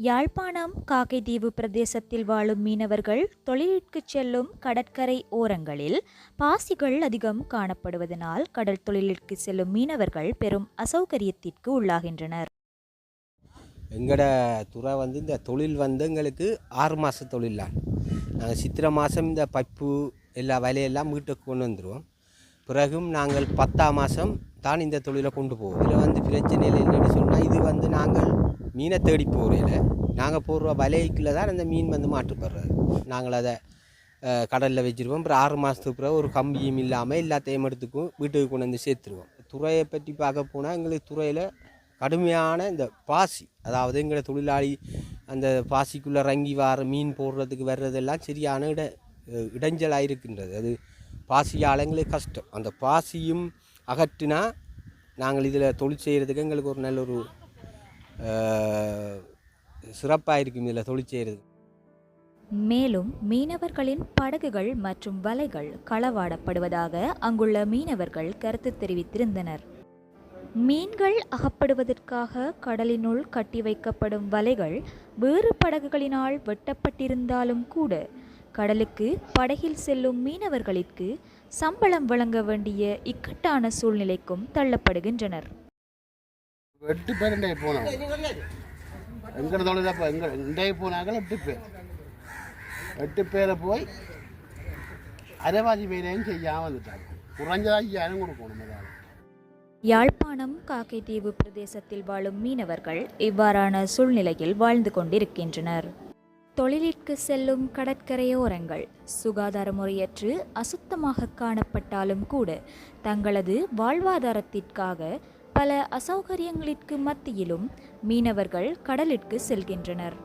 யாழ்ப்பாணம் காக்கைதீவு பிரதேசத்தில் வாழும் மீனவர்கள் தொழிலிற்கு செல்லும் கடற்கரை ஓரங்களில் பாசிகள் அதிகம் காணப்படுவதனால் கடல் தொழிலிற்கு செல்லும் மீனவர்கள் பெரும் அசௌகரியத்திற்கு உள்ளாகின்றனர். எங்களோட துறை வந்து இந்த தொழில் வந்து எங்களுக்கு ஆறு மாத தொழில் தான் நாங்கள் சித்திரை மாதம் இந்த பைப்பு எல்லா வேலையெல்லாம் வீட்டுக்கு கொண்டு வந்துடுவோம் பிறகும் நாங்கள் பத்தாம் மாதம் தான் இந்த தொழிலை கொண்டு போவோம். இதில் வந்து பிரச்சனையில் என்னென்னு சொன்னால் இது வந்து நாங்கள் மீனை தேடி போகிறதில்ல நாங்கள் போடுற வலைக்குள்ளே தான் அந்த மீன் வந்து மாற்றுப்படுறது. நாங்கள் அதை கடலில் வச்சுருவோம் அப்புறம் ஆறு மாதத்துக்கு பிறகு ஒரு கம்பியும் இல்லாமல் எல்லாத்தையும் எடுத்துக்கும் வீட்டுக்கு கொண்டு வந்து சேர்த்துருவோம். துறையை பற்றி பார்க்க போனால் எங்களுக்கு துறையில் கடுமையான இந்த பாசி அதாவது எங்களை தொழிலாளி அந்த பாசிக்குள்ளே இறங்கி வர மீன் போடுறதுக்கு வர்றதெல்லாம் சரியான இட இடைஞ்சலாக இருக்கின்றது. அது பாசியால் கஷ்டம். அந்த பாசியும் அகற்றினா நாங்கள் இதில் தொழில் செய்கிறதுக்கு எங்களுக்கு ஒரு நல்ல ஒரு சிறப்பாக இருக்கும் இதில் தொழில் செய்கிறது மேலும் மீனவர்களின் படகுகள் மற்றும் வலைகள் களவாடப்படுவதாக அங்குள்ள மீனவர்கள் கருத்து தெரிவித்திருந்தனர். மீன்கள் அகப்படுவதற்காக கடலினுள் கட்டி வைக்கப்படும் வலைகள் வேறு படகுகளினால் வெட்டப்பட்டிருந்தாலும் கூட கடலுக்கு படகில் செல்லும் மீனவர்களுக்கு சம்பளம் வழங்க வேண்டிய இக்கட்டான சூழ்நிலைக்கும் தள்ளப்படுகின்றனர். எட்டு பேர் இன்றைய போனோம். எங்கள் தொழில் இப்போ எங்கள் இன்றைய போனாங்க எட்டு பேர். எட்டு பேரை போய் அரைவாதி வேலையும் செய்யாமல் வந்துட்டாங்க. குறைஞ்சதா ஐயாயிரம் கொடுக்கணும் அதாவது யாழ்ப்பாணம் காக்கைத்தீவு பிரதேசத்தில் வாழும் மீனவர்கள் இவ்வாறான சூழ்நிலையில் வாழ்ந்து கொண்டிருக்கின்றனர். தொழிலிற்கு செல்லும் கடற்கரையோரங்கள் சுகாதார முறையற்று அசுத்தமாக காணப்பட்டாலும் கூட தங்களது வாழ்வாதாரத்திற்காக பல அசௌகரியங்களிற்கு மத்தியிலும் மீனவர்கள் கடலிற்கு செல்கின்றனர்.